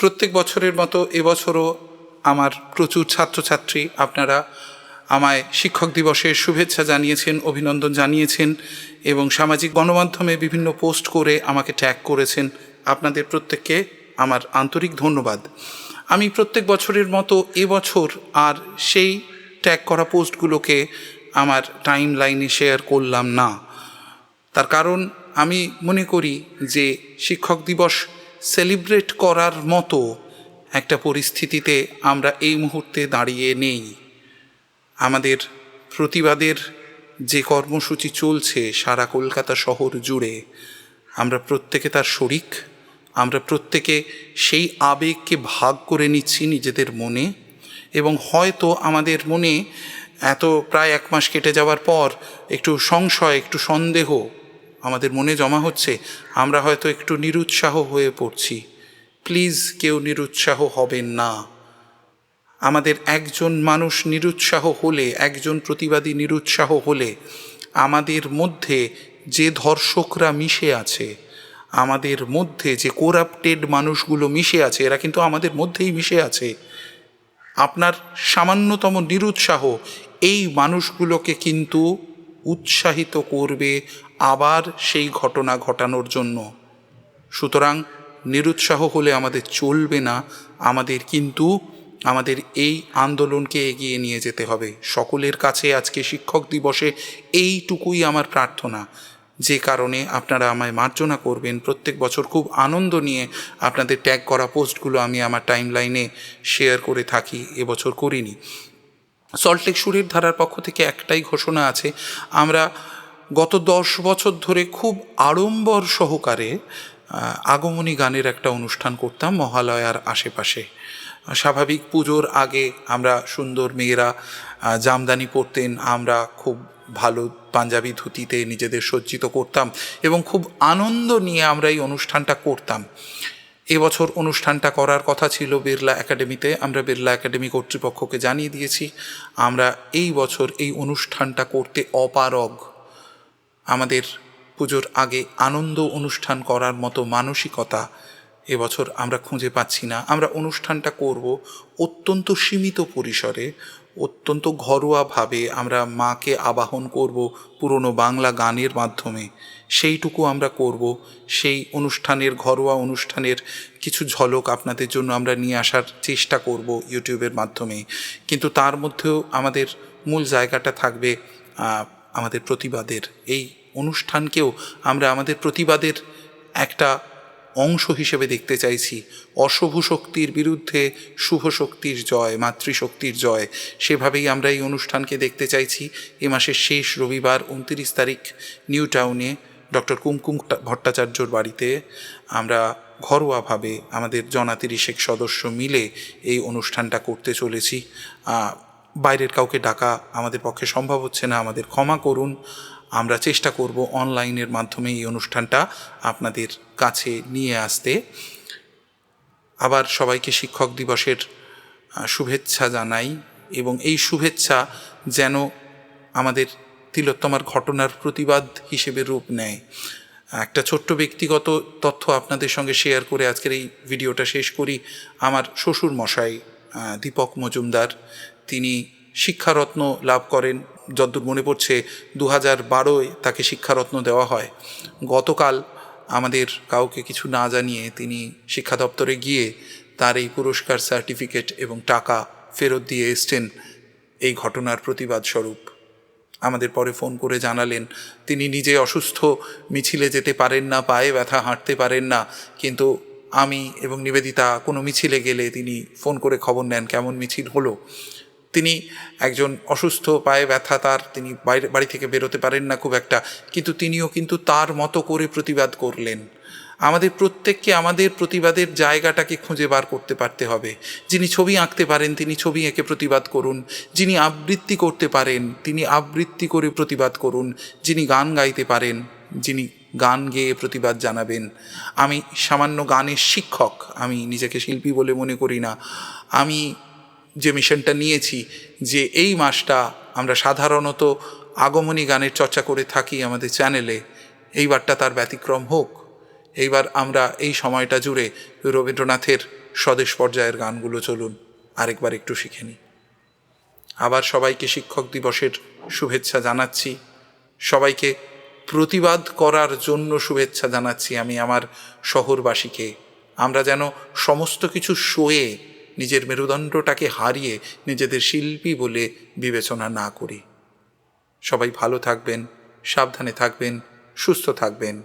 প্রত্যেক বছরের মতো এবছরও আমার প্রচুর ছাত্রছাত্রী আপনারা আমায় শিক্ষক দিবসের শুভেচ্ছা জানিয়েছেন, অভিনন্দন জানিয়েছেন এবং সামাজিক গণমাধ্যমে বিভিন্ন পোস্ট করে আমাকে ট্যাগ করেছেন। আপনাদের প্রত্যেককে আমার আন্তরিক ধন্যবাদ। আমি প্রত্যেক বছরের মতো এবছর আর সেই ট্যাগ করা পোস্টগুলোকে আমার টাইম লাইনে শেয়ার করলাম না। তার কারণ আমি মনে করি যে শিক্ষক দিবস সেলিব্রেট করার মতো একটা পরিস্থিতিতে আমরা এই মুহূর্তে দাঁড়িয়ে নেই। আমাদের প্রতিবাদের যে কর্মসূচি চলছে সারা কলকাতা শহর জুড়ে, আমরা প্রত্যেকে তার শরিক, আমরা প্রত্যেকে সেই আবেগকে ভাগ করে নিচ্ছি নিজেদের মনে এবং হয়তো আমাদের মনে এত প্রায় এক মাস কেটে যাওয়ার পর একটু সংশয়, একটু সন্দেহ আমাদের মনে জমা হচ্ছে, আমরা হয়তো একটু নিরুৎসাহ হয়ে পড়ছি। প্লিজ কেউ নিরুৎসাহ হবেন না। আমাদের একজন মানুষ নিরুৎসাহ হলে, একজন প্রতিবাদী নিরুৎসাহ হলে, আমাদের মধ্যে যে ধর্ষকরা মিশে আছে, আমাদের মধ্যে যে কোরাপ্টেড মানুষগুলো মিশে আছে, এরা কিন্তু আমাদের মধ্যেই মিশে আছে। আপনার সামান্যতম নিরুৎসাহ এই মানুষগুলোকে কিন্তু উৎসাহিত করবে আবার সেই ঘটনা ঘটানোর জন্য। সুতরাং নিরুৎসাহ হলে আমাদের চলবে না, আমাদের কিন্তু আমাদের এই আন্দোলনকে এগিয়ে নিয়ে যেতে হবে। সকলের কাছে আজকে শিক্ষক দিবসে এইটুকুই আমার প্রার্থনা। যে কারণে আপনারা আমায় মার্জনা করবেন, প্রত্যেক বছর খুব আনন্দ নিয়ে আপনাদের ট্যাগ করা পোস্টগুলো আমি আমার টাইম লাইনে শেয়ার করে থাকি, এবছর করিনি। সল্টলেক সুরের ধারার পক্ষ থেকে একটাই ঘোষণা আছে, আমরা গত দশ বছর ধরে খুব আড়ম্বর সহকারে আগমনী গানের একটা অনুষ্ঠান করতাম মহালয়ার আশেপাশে। স্বাভাবিক পুজোর আগে আমরা সুন্দর মেয়েরা জামদানি পরতেন, আমরা খুব ভালো পাঞ্জাবি ধুতিতে নিজেদের সজ্জিত করতাম এবং খুব আনন্দ নিয়ে আমরা এই অনুষ্ঠানটা করতাম। এবছর অনুষ্ঠানটা করার কথা ছিল বিড়লা একাডেমিতে, আমরা বিড়লা একাডেমি কর্তৃপক্ষকে জানিয়ে দিয়েছি, আমরা এই বছর এই অনুষ্ঠানটা করতে অপারগ। আমাদের পুজোর আগে আনন্দ অনুষ্ঠান করার মতো মানসিকতা এবছর আমরা খুঁজে পাচ্ছি না। আমরা অনুষ্ঠানটা করব অত্যন্ত সীমিত পরিসরে, অত্যন্ত ঘরোয়াভাবে আমরা মাকে আবাহন করব পুরনো বাংলা গানের মাধ্যমে। সেইটুকু আমরা করব। সেই অনুষ্ঠানের, ঘরোয়া অনুষ্ঠানের কিছু ঝলক আপনাদের জন্য আমরা নিয়ে আসার চেষ্টা করব ইউটিউবের মাধ্যমে। কিন্তু তার মধ্যেও আমাদের মূল জায়গাটা থাকবে আমাদের প্রতিবাদের, এই অনুষ্ঠানকেও আমরা আমাদের প্রতিবাদের একটা অংশ হিসেবে দেখতে চাইছি। অশুভ শক্তির বিরুদ্ধে শুভ শক্তির জয়, মাতৃশক্তির জয়, সেভাবেই আমরা এই অনুষ্ঠানকে দেখতে চাইছি। এ মাসের শেষ রবিবার, উনত্রিশ তারিখ, নিউ টাউনে ডক্টর কুমকুম ভট্টাচার্যর বাড়িতে আমরা ঘরোয়াভাবে আমাদের জনাতিরিশেক সদস্য মিলে এই অনুষ্ঠানটা করতে চলেছি। বাইরের কাউকে ডাকা আমাদের পক্ষে সম্ভব হচ্ছে না, আমাদের ক্ষমা করুন। আমরা চেষ্টা করব অনলাইনের মাধ্যমে এই অনুষ্ঠানটা আপনাদের কাছে নিয়ে আসতে। আবার সবাইকে শিক্ষক দিবসের শুভেচ্ছা জানাই এবং এই শুভেচ্ছা যেন আমাদের তিলোত্তমার ঘটনার প্রতিবাদ হিসেবে রূপ নেয়। একটা ছোট্ট ব্যক্তিগত তথ্য আপনাদের সঙ্গে শেয়ার করে আজকের এই ভিডিওটা শেষ করি। আমার শ্বশুর মশাই দীপক মজুমদার তিনি শিক্ষারত্ন লাভ করেন। যদ্দূর মনে পড়ছে দু হাজার বারোয় তাকে শিক্ষারত্ন দেওয়া হয়। গতকাল আমাদের কাউকে কিছু না জানিয়ে তিনি শিক্ষা দপ্তরে গিয়ে তার এই পুরস্কার, সার্টিফিকেট এবং টাকা ফেরত দিয়ে এসছেন। এই ঘটনার প্রতিবাদ স্বরূপ। আমাদের পরে ফোন করে জানালেন, তিনি নিজে অসুস্থ, মিছিলে যেতে পারেন না, পায়ে ব্যথা, হাঁটতে পারেন না, কিন্তু আমি এবং নিবেদিতা কোনো মিছিলে গেলে তিনি ফোন করে খবর নেন, কেমন মিছিল হলো। তিনি একজন অসুস্থ, পায়ে ব্যথা, তার তিনি বাইরে, বাড়ি থেকে বেরোতে পারেন না খুব একটা। কিন্তু তিনিও কিন্তু তার মতো করে প্রতিবাদ করলেন। আমাদের প্রত্যেককে আমাদের প্রতিবাদের জায়গাটাকে খুঁজে বার করতে পারতে হবে। যিনি ছবি আঁকতে পারেন, তিনি ছবি এঁকে প্রতিবাদ করুন। যিনি আবৃত্তি করতে পারেন, তিনি আবৃত্তি করে প্রতিবাদ করুন। যিনি গান গাইতে পারেন, যিনি গান গেয়ে প্রতিবাদ জানাবেন। আমি সামান্য গানের শিক্ষক, আমি নিজেকে শিল্পী বলে মনে করি না। আমি যে মিশনটা নিয়েছি, যে এই মাসটা আমরা সাধারণত আগমনী গানের চর্চা করে থাকি আমাদের চ্যানেলে, এইবারটা তার ব্যতিক্রম হোক। এইবার আমরা এই সময়টা জুড়ে রবীন্দ্রনাথের স্বদেশ পর্যায়ের গানগুলো চলুন, আরেকবার একটু শিখে নিই। আবার সবাইকে শিক্ষক দিবসের শুভেচ্ছা জানাচ্ছি। সবাইকে প্রতিবাদ করার জন্য শুভেচ্ছা জানাচ্ছি আমি আমার শহরবাসীকে। আমরা যেন সমস্ত কিছু সয়ে নিজের মেরুদণ্ডটাকে হারিয়ে নিজেদের শিল্পী বলে বিবেচনা না করি। সবাই ভালো থাকবেন, সাবধানে থাকবেন, সুস্থ থাকবেন।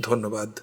ধন্যবাদ।